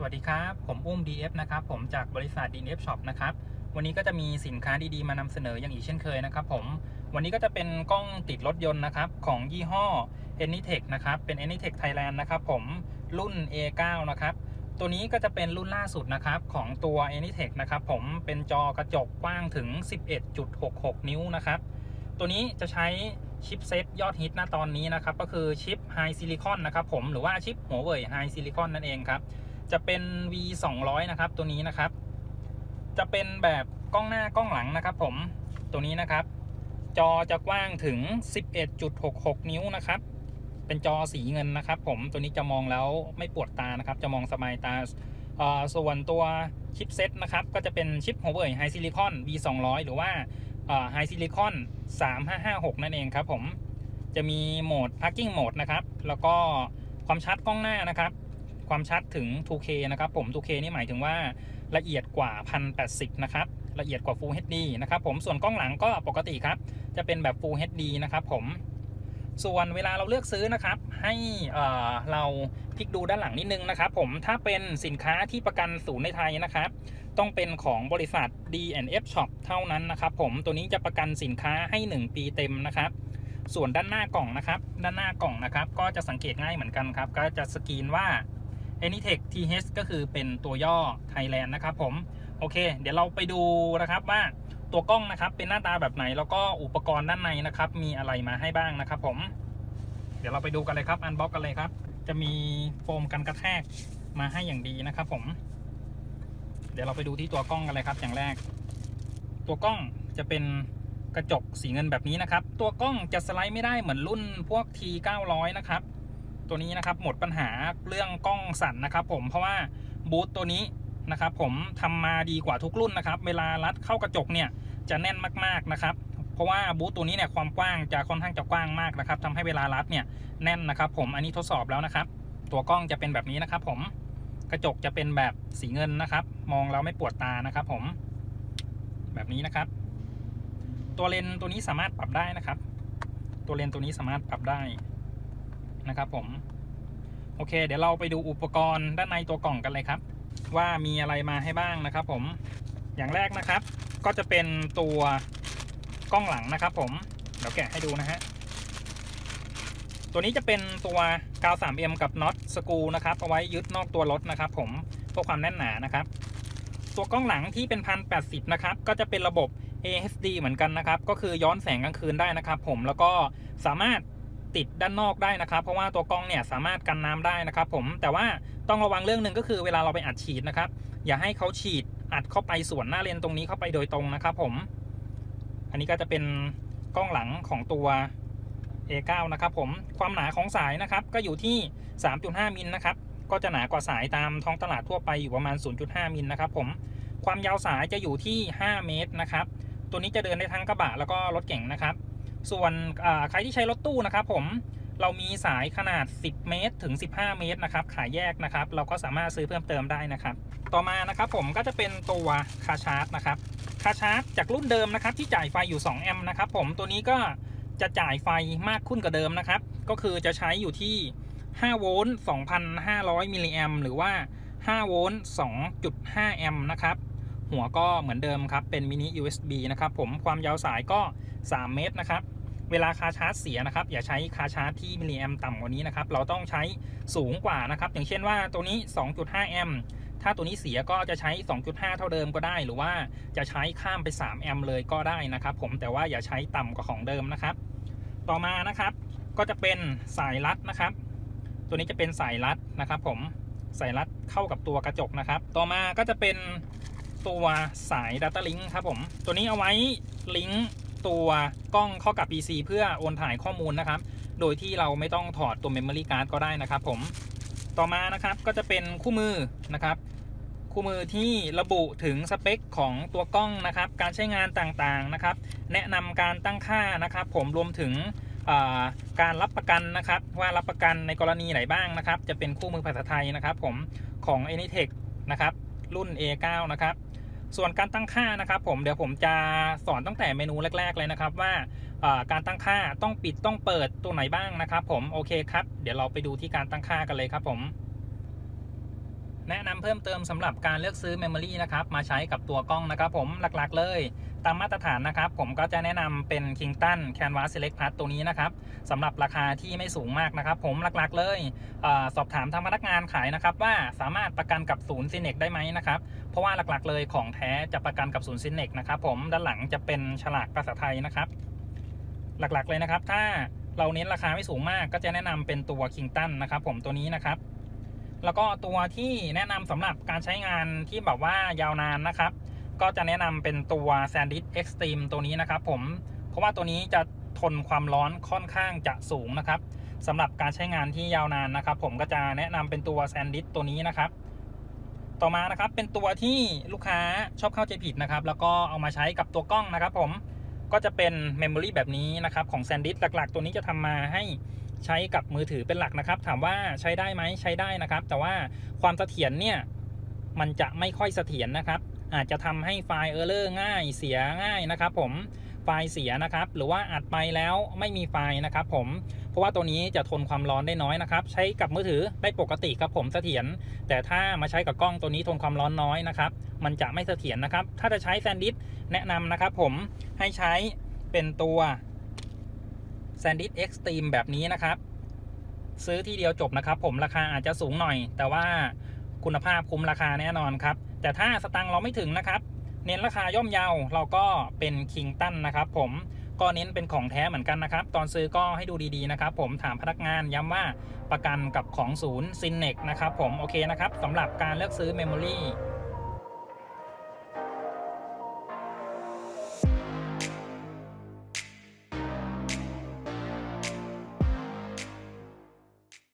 สวัสดีครับ ผมอุ้ม DF นะครับ ผมจากบริษัท DF Shop นะครับ วันนี้ก็จะมีสินค้าดีๆ มานำเสนออย่างอีกเช่นเคยนะครับผม วันนี้ก็จะเป็นกล้องติดรถยนต์นะครับ ของยี่ห้อ Anytech นะครับ เป็น Anytech Thailand นะครับผม รุ่น A9 นะครับ ตัวนี้ก็จะเป็นรุ่นล่าสุดนะครับของตัว Anytech นะครับผม เป็นจอกระจกกว้างถึง 11.66 นิ้วนะครับ ตัวนี้จะใช้ชิปเซตยอดฮิตณตอนนี้นะครับ ก็คือชิป High Silicon นะครับผม หรือว่าชิปหัวเว่ย High Silicon นั่นเองครับ จะเป็น V 2 0 0นะครับ ตัวนี้นะครับ จะเป็นแบบกล้องหน้ากล้องหลังนะครับ ผมตัวนี้นะครับ จอจะกว้างถึง 11.66 นิ้วนะครับ เป็นจอสีเงินนะครับ ผมตัวนี้จะมองแล้วไม่ปวดตานะครับ จะมองสบายตาอ่อส่วนตัวชิปเซ็ตนะครับ ก็จะเป็นชิป Huawei High Silicon V 2 0 0หรือว่าอ่อ High Silicon 3556 นั่นเองครับผมจะมีโหมด Parking Mode นะครับ แล้วก็ความชัดกล้องหน้านะครับ ความชัดถึง 2K นะครับผม 2K นี่หมายถึงว่าละเอียดกว่า 1080 นะครับ ละเอียดกว่า Full HD นะครับผม ส่วนกล้องหลังก็ปกติครับ จะเป็นแบบ Full HD นะครับผม ส่วนเวลาเราเลือกซื้อนะครับ ให้เเราพลิกดูด้านหลังนิดนึงนะครับผม ถ้าเป็นสินค้าที่ประกันศูนย์ในไทยนะครับ ต้องเป็นของบริษัท D&F Shop เท่านั้นนะครับผม ตัวนี้จะประกันสินค้าให้ 1 ปีเต็มนะครับส่วนด้านหน้ากล่องนะครับ ด้านหน้ากล่องนะครับ ก็จะสังเกตง่ายเหมือนกันครับ ก็จะสกรีนว่า Anytech TH ก็คือเป็นตัวย่อ Thailand นะครับผม โอเค เดี๋ยวเราไปดูนะครับว่าตัวกล้องนะครับเป็นหน้าตาแบบไหนแล้วก็อุปกรณ์ด้านในนะครับ มีอะไรมาให้บ้างนะครับผม เดี๋ยวเราไปดูกันเลยครับอันบ็อกกันเลยครับ จะมีโฟมกันกระแทกมาให้อย่างดีนะครับผม เดี๋ยวเราไปดูที่ตัวกล้องกันเลยครับ อย่างแรก ตัวกล้องจะเป็นกระจกสีเงินแบบนี้นะครับ ตัวกล้องจะสไลด์ไม่ได้เหมือนรุ่นพวก T 900 นะครับ ตัวนี้นะครับหมดปัญหาเรื่องกล้องสั่นนะครับ ผมเพราะว่าบูทตัวนี้นะครับ ผมทำมาดีกว่าทุกรุ่นนะครับ เวลารัดเข้ากระจกเนี่ยจะแน่นมากๆนะครับ เพราะว่าบูทตัวนี้เนี่ยความกว้างจะค่อนข้างจะกว้างมากนะครับทำให้เวลารัดเนี่ยแน่นนะครับ ผมอันนี้ทดสอบแล้วนะครับ ตัวกล้องจะเป็นแบบนี้นะครับ ผมกระจกจะเป็นแบบสีเงินนะครับ มองแล้วไม่ปวดตานะครับ ผม แบบนี้นะครับ ตัวเลนตัวนี้สามารถปรับได้นะครับ ตัวเลนตัวนี้สามารถปรับได้ นะครับผมโอเค เดี๋ยวเราไปดูอุปกรณ์ด้านในตัวกล่องกันเลยครับ ว่ามีอะไรมาให้บ้างนะครับ ผมอย่างแรกนะครับ ก็จะเป็นตัวกล้องหลังนะครับ ผมเดี๋ยวแกะให้ดูนะฮะตัวนี้จะเป็นตัวกาว 3M กับน็อตสกูนะครับเอาไว้ยึดนอกตัวรถนะครับ ผมเพื่อความแน่นหนานะครับ ตัวกล้องหลังที่เป็นพันแปนะครับก็จะเป็นระบบ AHD เหมือนกันนะครับ ก็คือย้อนแสงกลางคืนได้นะครับ ผมแล้วก็สามารถ ติดด้านนอกได้นะครับ เพราะว่าตัวกล้องเนี่ยสามารถกันน้ำได้นะครับ ผมแต่ว่าต้องระวังเรื่องหนึ่งก็คือเวลาเราไปอัดฉีดนะครับ อย่าให้เขาฉีดอัดเข้าไปส่วนหน้าเลนตรงนี้เข้าไปโดยตรงนะครับ ผม อันนี้ก็จะเป็นกล้องหลังของตัว A9 นะครับ ผมความหนาของสายนะครับ ก็อยู่ที่ 3.5 มิลนะครับก็จะหนากว่าสายตามท้องตลาดทั่วไปอยู่ประมาณ 0.5 มิลนะครับ ผมความยาวสายจะอยู่ที่ 5 เมตรนะครับ ตัวนี้จะเดินได้ทั้งกระบะแล้วก็รถเก๋งนะครับ ส่วนใครที่ใช้รถตู้นะครับผมเรามีสายขนาด 10 เมตร ถึง 15 เมตรนะครับ ขายแยกนะครับ เราก็สามารถซื้อเพิ่มเติมได้นะครับ ต่อมานะครับผมก็จะเป็นตัวคาชาร์จนะครับ คาชาร์จจากรุ่นเดิมนะครับ ที่จ่ายไฟอยู่ 2 แอมป์นะครับผม ตัวนี้ก็จะจ่ายไฟมากขึ้นกว่าเดิมนะครับ ก็คือจะใช้อยู่ที่ 5 โวลต์ 2,500 มิลลิแอมป์หรือว่า 5 โวลต์ 2.5 แอมป์นะครับ หัวก็เหมือนเดิมครับ เป็นมินิ USB นะครับผมความยาวสายก็ 3 เมตรนะครับ เวลาคาชาร์จเสียนะครับ อย่าใช้คาชาร์จที่มิลลิแอมต่ำกว่านี้นะครับ เราต้องใช้สูงกว่านะครับ อย่างเช่นว่าตัวนี้ 2.5 แอมถ้าตัวนี้เสียก็จะใช้ 2.5 เท่าเดิมก็ได้ หรือว่าจะใช้ข้ามไป 3 แอมเลยก็ได้นะครับ ผมแต่ว่าอย่าใช้ต่ำกว่าของเดิมนะครับ ต่อมานะครับ ก็จะเป็นสายรัดนะครับ ตัวนี้จะเป็นสายรัดนะครับ ผมสายรัดเข้ากับตัวกระจกนะครับ ต่อมาก็จะเป็น ตัวสาย Data Link ครับผม ตัวนี้เอาไว้ลิงก์ตัวกล้องเข้ากับ PC เพื่อโอนถ่ายข้อมูลนะครับ โดยที่เราไม่ต้องถอดตัว Memory Card ก็ได้นะครับผม ต่อมานะครับก็จะเป็นคู่มือนะครับ คู่มือที่ระบุถึงสเปคของตัวกล้องนะครับ การใช้งานต่างๆนะครับ แนะนำการตั้งค่านะครับ ผมรวมถึงการรับประกันนะครับว่ารับประกันในกรณีไหนบ้างนะครับ จะเป็นคู่มือภาษาไทยนะครับ ผมของ Anytech นะครับรุ่น A9 นะครับ ส่วนการตั้งค่านะครับผมเดี๋ยวผมจะสอนตั้งแต่เมนูแรก ๆ เลยนะครับว่าการตั้งค่าต้องปิดต้องเปิดตัวไหนบ้างนะครับ ผมโอเคครับ เดี๋ยวเราไปดูที่การตั้งค่ากันเลยครับผม แนะนำเพิ่มเติมสำหรับการเลือกซื้อเมมโมรี่นะครับมาใช้กับตัวกล้องนะครับ ผมหลักๆเลย ตามมาตรฐานนะครับ ผมก็จะแนะนำเป็น Kingston Canvas Select Plus ตัวนี้นะครับสำหรับราคาที่ไม่สูงมากนะครับ ผมหลักๆเลยเออสอบถามทางพนักงานขายนะครับ ว่าสามารถประกันกับศูนย์ซินเนกได้ไหมนะครับ เพราะว่าหลักๆเลยของแท้จะประกันกับศูนย์ซินเนกนะครับผมด้านหลังจะเป็นฉลากภาษาไทยนะครับ หลักๆเลยนะครับ ถ้าเราเน้นราคาไม่สูงมาก ก็จะแนะนำเป็นตัว Kingston นะครับ ผมตัวนี้นะครับแล้วก็ตัวที่แนะนำสำหรับการใช้งานที่แบบว่ายาวนานนะครับ ก็จะแนะนำเป็นตัว SanDisk Extreme ตัวนี้นะครับผม เพราะว่าตัวนี้จะทนความร้อนค่อนข้างจะสูงนะครับสำหรับการใช้งานที่ยาวนานนะครับ ผมก็จะแนะนำเป็นตัว SanDisk ตัวนี้นะครับ ต่อมานะครับเป็นตัวที่ลูกค้าชอบเข้าใจผิดนะครับ แล้วก็เอามาใช้กับตัวกล้องนะครับ ผมก็จะเป็นเมมโมรีแบบนี้นะครับของ SanDisk หลักๆ ตัวนี้จะทำมาให้ใช้กับมือถือเป็นหลักนะครับ ถามว่าใช้ได้ไหมใช้ได้นะครับ แต่ว่าความเสถียรเนี่ยมันจะไม่ค่อยเสถียรนะครับ อาจจะทำให้ไฟล์เออร์เลอร์ง่ายเสียง่ายนะครับ ผมไฟล์เสียนะครับ หรือว่าอัดไปแล้วไม่มีไฟล์นะครับ ผมเพราะว่าตัวนี้จะทนความร้อนได้น้อยนะครับ ใช้กับมือถือได้ปกติครับผมเสถียรแต่ถ้ามาใช้กับกล้องตัวนี้ทนความร้อนน้อยนะครับ มันจะไม่เสถียรนะครับ ถ้าจะใช้แซนดิสแนะนำนะครับ ผมให้ใช้เป็นตัวแซนดิสเอ็กซ์ตรีมแบบนี้นะครับ ซื้อที่เดียวจบนะครับ ผมราคาอาจจะสูงหน่อย แต่ว่า คุณภาพคุ้มราคาแน่นอนครับ แต่ถ้าสตังค์เราไม่ถึงนะครับ เน้นราคาย่อมเยาเราก็เป็นคิงตันนะครับผมก็เน้นเป็นของแท้เหมือนกันนะครับ ตอนซื้อก็ให้ดูดีๆนะครับ ผมถามพนักงานย้ำว่าประกันกับของศูนย์ซินเนกนะครับผมโอเคนะครับสำหรับการเลือกซื้อเมมโมรี